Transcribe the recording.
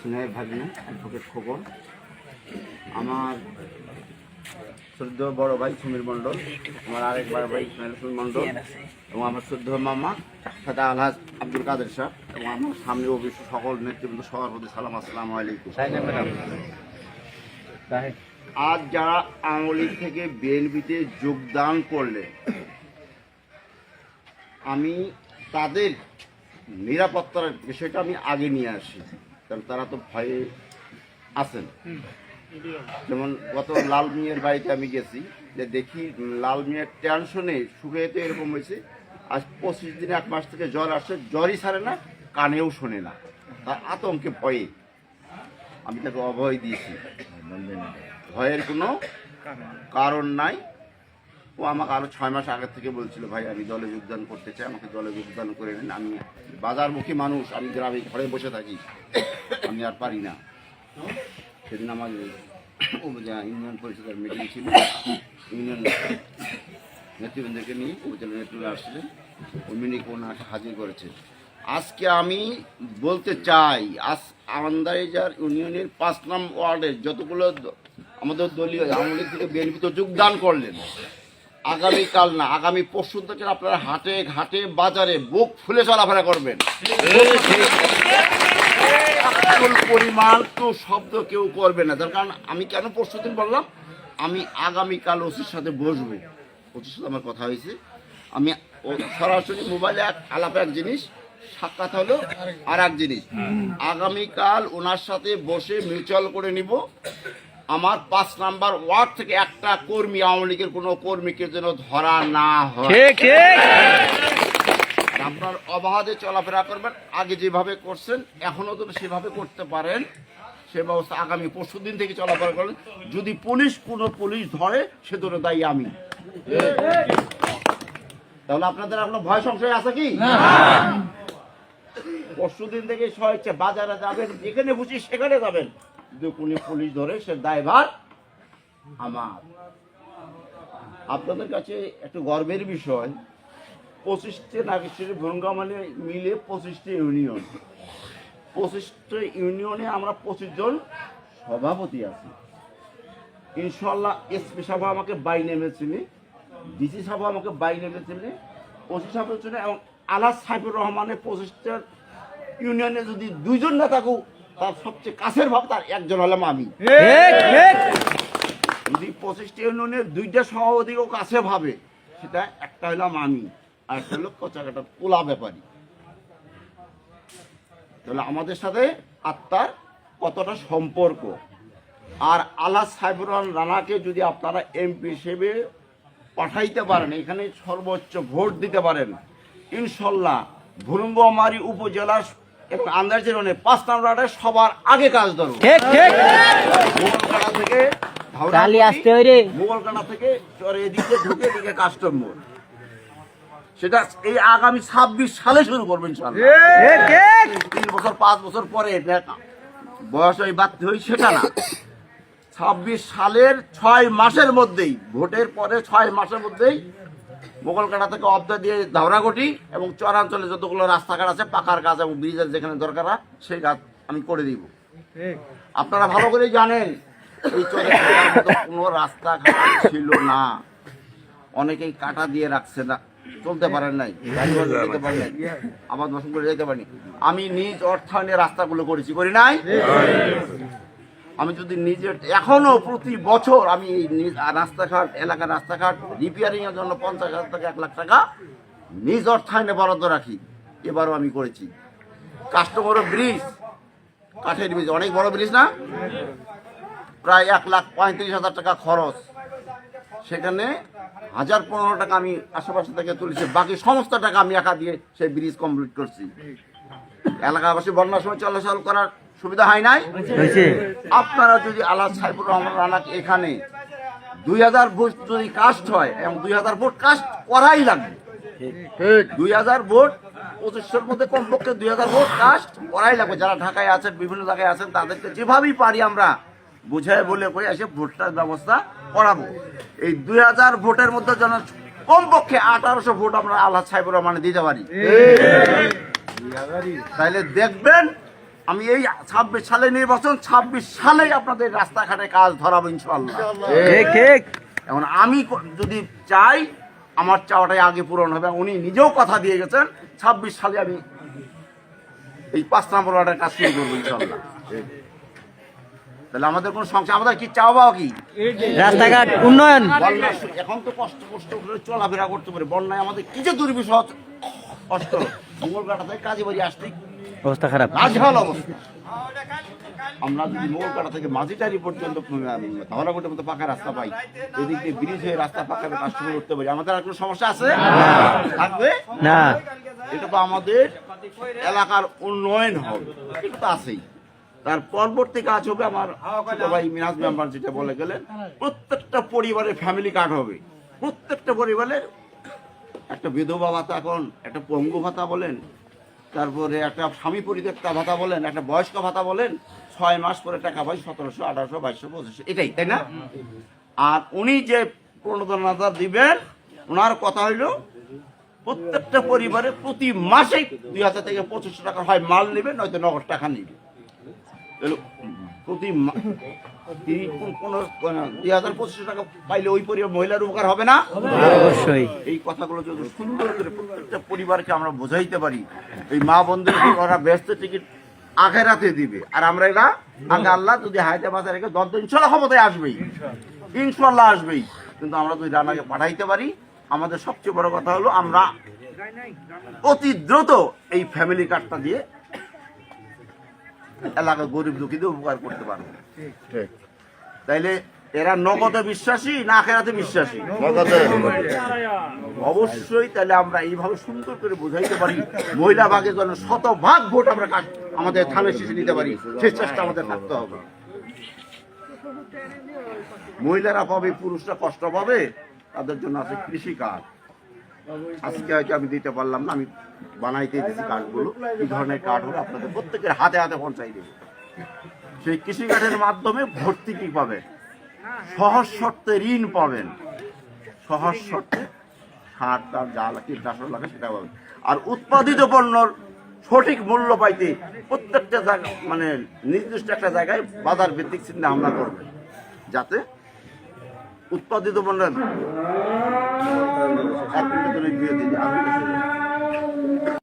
স্নেহের ভাগ্নে অ্যাডভোকেট খোকন আমার শ্রদ্ধ বড় ভাই সুমির মণ্ডল আমার আরেক বড় ভাই ইসমাইল হোসেন মণ্ডল এবং আমার শ্রদ্ধ মামা সাদা আলহাজ আব্দুল কাদের শাহ এবং আমার সামনে অবশ্য সকল নেতৃবৃন্দ সবার প্রতি সালাম আসসালাম আলাইকুম। আজ যারা আওয়ামী লীগ থেকে বিএনপিতে যোগদান করলে আমি তাদের নিরাপত্তার বিষয়টা আমি আগে নিয়ে আসি। কারণ তারা তো ভয়ে আছেন। যেমন গত লাল মিয়ার বাড়িতে আমি গেছি যে দেখি লাল মিয়ার টেনশনে শুকিয়ে তো এরকম হয়েছে আজ পঁচিশ দিন এক মাস থেকে জ্বর আসছে জ্বরই ছাড়ে না কানেও শোনে না। তার আতঙ্কে ভয়ে আমি তাকে অভয় দিয়েছি। ভয়ের কোনো কারণ নাই। ও আমাকে আরও ছয় মাস আগে থেকে বলছিল, ভাই, আমি দলে যোগদান করতে চাই, আমাকে দলে যোগদান করে নেন। আমি বাজারমুখী মানুষ, আমি গ্রামে ঘরে বসে থাকি। আমি আর পারি না। সেদিন আমার ইউনিয়ন পরিষদের মিটিং ছিল, ইউনিয়ন নেতৃবৃন্দকে নিয়ে উপজেলা নেতৃবৃন্দ আসছিলেন। ওই মিটিং ওনার হাজির করেছে। আজকে আমি বলতে চাই, আজ আন্দাইজার ইউনিয়নের পাঁচ নাম ওয়ার্ডের যতগুলো আমাদের দলীয় আওয়ামী লীগ থেকে বিএনপি তো যোগদান করলেন। আগামীকাল না আগামী পরশু থেকে আপনারা হাটে ঘাটে বাজারে বুক ফুলে চলাফেরা করবেন। পরিমাণ তো শব্দ কেউ করবে না। তার কারণ আমি কেন পরশু দিন বললাম? আমি আগামীকাল ওসির সাথে বসবো। ওসির সাথে আমার কথা হয়েছে। আমি সরাসরি মোবাইলে এক আলাপ এক জিনিস সাক্ষাৎ হলো আর এক জিনিস আগামীকাল ওনার সাথে বসে মিউচুয়াল করে নিব। আমার পাঁচ নাম্বার ওয়ার্ড থেকে একটা কর্মী আওয়ামী লীগের কোনো কর্মীকে যেন ধরা না হয়। আপনার অবাধে চলাফেরা করবেন আগে যেভাবে করছেন এখনও তো সেভাবে করতে পারেন। সে ব্যবস্থা আগামী পরশু দিন থেকে চলাফেরা করেন যদি পুলিশ কোনো পুলিশ ধরে সে ধরে দায়ী আমি। তাহলে আপনাদের এখনও ভয় সংশয় আছে কি? পরশু দিন থেকে স্বেচ্ছা বাজারে যাবেন যেখানে খুশি সেখানে যাবেন। যদি কোনো পুলিশ ধরে সে দায়ভার আমার। আপনাদের কাছে একটু গর্বের বিষয়, পঁচিশটি নাগেশ্বরী ভরঙ্গা মানে মিলে পঁচিশটি ইউনিয়ন। পঁচিশটি ইউনিয়নে আমরা পঁচিশ জন সভাপতি আছি। ইনশাল্লাহ এসপি সাহেব আমাকে বাই নেমেছিল ডিসি সাহেব আমাকে বাই নেমেছিল ওসি সাহেব ছিল এবং আলাস সাহেবুর রহমানের পঁচিশটা ইউনিয়নে যদি দুইজন না থাকুক তার সবচেয়ে কাছের ভাব তার একজন হলাম আমি। যদি পঁচিশটি ইউনিয়নের দুইটা সভাপতিকেও কাছে ভাবে সেটা একটা হলাম আমি আর একটা হলো কচাকাটা পোলা ব্যাপারী। তাহলে আমাদের সাথে আত্মার কতটা সম্পর্ক? আর আল্লাহ সাহেবুর রহমান রানাকে যদি আপনারা এমপি হিসেবে পাঠাইতে পারেন এখানে সর্বোচ্চ ভোট দিতে পারেন ইনশাল্লাহ ভুরুঙ্গমারি উপজেলার এবং আন্দাজের পাঁচ নাম্বারে সবার আগে কাজ ধরো। মোগলকাটা থেকে কালি আসতে হয় রে। মোগলকাটা থেকে চরে এদিকে ঢুকে এদিকে কাস্টম মোড় সেটা এই আগামী ছাব্বিশ সালে শুরু করবেন তিন বছর পাঁচ বছর পরে বয়স ওই বাড়তে হই সেটা না। ছাব্বিশ সালের ছয় মাসের মধ্যেই ভোটের পরে ছয় মাসের মধ্যেই মোগলকাটা থেকে অব্দা দিয়ে ধাওরাগটি এবং চরাঞ্চলে যতগুলো রাস্তাঘাট আছে পাকার কাজ এবং ব্রিজের যেখানে দরকার হয় সেই কাজ আমি করে দিব। আপনারা ভালো করে জানেন এই চরে কোনো রাস্তাঘাট ছিল না। অনেকেই কাটা দিয়ে রাখছে না চলতে পারেন নাই যেতে পারেন নাই আবাদ বসন করে যেতে পারিনি। আমি নিজ অর্থায়নে রাস্তাগুলো করেছি করি নাই। আমি যদি নিজের, এখনও প্রতি বছর আমি রাস্তাঘাট, এলাকার রাস্তাঘাট রিপেয়ারিং এর জন্য পঞ্চাশ হাজার টাকা এক লাখ টাকা নিজ অর্থায়নে বরাদ্দ রাখি। এবারও আমি করেছি। কাস্টমার ব্রিজ, কাঠের ব্রিজ, অনেক বড় ব্রিজ না? প্রায় এক লাখ পঁয়ত্রিশ হাজার টাকা খরচ। সেখানে হাজার পনেরো টাকা আমি আশেপাশে থেকে তুলেছি। বাকি সমস্ত টাকা আমি একা দিয়ে সেই ব্রিজ কমপ্লিট করছি। এলাকাবাসী বন্যার সময় চলাচল করার সুবিধা হয় নাই? আপনারা যদি আল্লাহ সাহেবুর রহমান রানাকে এখানে দুই হাজার ভোট যদি কাস্ট হয় এবং দুই হাজার ভোট কাস্ট করাই লাগবে দুই হাজার ভোট পঁচিশশোর মধ্যে কমপক্ষে দুই হাজার ভোট কাস্ট করাই লাগবে। যারা ঢাকায় আছেন বিভিন্ন জায়গায় আছেন তাদেরকে যেভাবেই পারি আমরা বুঝায় বলে কই এসে ভোটটার ব্যবস্থা করাবো। এই দুই হাজার ভোটের মধ্যে যেন কমপক্ষে আঠারোশো ভোট আমরা আল্লাহ সাহেবুর রহমানে দিতে পারি। তাইলে দেখবেন আমি এই ছাব্বিশ সালে নির্বাচন ছাব্বিশ সালেই আপনাদের রাস্তাঘাটে কাজ ধরাবো ইনশাল্লাহ ঠিক। ঠিক এখন আমি যদি চাই আমার চাওয়াটাই আগে পূরণ হবে। উনি নিজেও কথা দিয়ে গেছেন ছাব্বিশ সালে আমি এই পাঁচ নম্বর ওয়ার্ডের কাজ শুরু করব ইনশাল্লাহ তাহলে আমাদের কোনো সংসার আমাদের কি চাওয়াও কি? রাস্তাঘাট উন্নয়ন। বন্যার এখন তো কষ্ট কষ্ট করে চলাফেরা করতে পারে। বন্যায় আমাদের কি যে দুর্বিষহ কষ্ট। মঙ্গলকাটা থেকে কাজে বাড়ি আসতে অবস্থা খারাপ। নাজেহাল অবস্থা। আমরা যদি মঙ্গলকাটা থেকে মাঝিটারি পর্যন্ত ধাওয়ালাগোটের মতো পাকা রাস্তা পাই এদিক দিয়ে ব্রিজ হয়ে রাস্তা পাকা কাজ শুরু করতে পারি আমাদের আর কোনো সমস্যা আছে? থাকবে? না। এটা তো আমাদের এলাকার উন্নয়ন হবে এটা তো আছেই। তার পরবর্তী কাজ হবে আমার ভাই মিনাজ মেম্বার যেটা বলে গেলেন প্রত্যেকটা পরিবারের ফ্যামিলি কার্ড হবে। প্রত্যেকটা পরিবারের একটা বিধবা ভাতা এখন একটা পঙ্গু ভাতা বলেন তারপরে একটা স্বামী পরিত্যক্তা ভাতা বলেন, একটা বয়স্ক ভাতা বলেন, ছয় মাস পরে টাকা পাই সতেরোশো, আঠারোশো, বাইশশো, পঁচিশশো, এটাই, তাই না? আর উনি যে প্রণোদনাটা দিবেন, ওনার কথা হইল, প্রত্যেকটা পরিবারে প্রতি মাসে দুই হাজার থেকে পঁচিশশো টাকা হয় মাল নেবে, নয়তো নগদ টাকা নেবে। প্রতি দুই হাজার পঁচিশশো টাকা পাইলে ওই পরিবার মহিলার উপকার হবে না? অবশ্যই। এই কথাগুলো যদি সুন্দর করে প্রত্যেকটা পরিবারকে আমরা বোঝাইতে পারি এই মা বন্ধুর ওরা ব্যস্ত টিকিট আখেরাতে দিবে। আর আমরা আগে আল্লাহ যদি হায়দ্রাবাদে রেখে দন্ত ইনশাল্লাহ ক্ষমতায় আসবেই। ইনশাল্লাহ আসবেই। কিন্তু আমরা যদি রানাকে পাঠাইতে পারি আমাদের সবচেয়ে বড় কথা হলো আমরা অতি দ্রুত এই ফ্যামিলি কার্ডটা দিয়ে এলাকার গরিব দুঃখীদের উপকার করতে পারব। তাইলে এরা নগদে বিশ্বাসী না আখেরাতে বিশ্বাসী? অবশ্যই তাহলে আমরা এইভাবে সুন্দর করে বোঝাইতে পারি মহিলা ভাগের জন্য শতভাগ ভোট আমরা কাট- আমাদের থানের শেষে নিতে পারি সেই চেষ্টা আমাদের থাকতে হবে। মহিলারা পাবে পুরুষরা কষ্ট পাবে তাদের জন্য আছে কৃষি কার্ড আজকে হয়তো আমি দিতে পারলাম না, আমি বানাইতে দিচ্ছি কার্ডগুলো কি ধরনের কার্ড হলো আপনাদের প্রত্যেকের হাতে হাতে পৌঁছাই দেবো। সেই কৃষি কার্ডের মাধ্যমে ভর্তুকি পাবেন? সহজ শর্তে ঋণ পাবেন। সহজ শর্তে সার টার যা কীটনাশক লাগে, সেটা পাবেন। আর উৎপাদিত পণ্যর সঠিক মূল্য পাইতে প্রত্যেকটা জায়গা মানে নির্দিষ্ট একটা জায়গায় বাজার ভিত্তিক চিন্তা হামলা করবেন। যাতে উৎপাদিত পণ্যের এক মিনিটের জন্য দিয়ে দিই আমি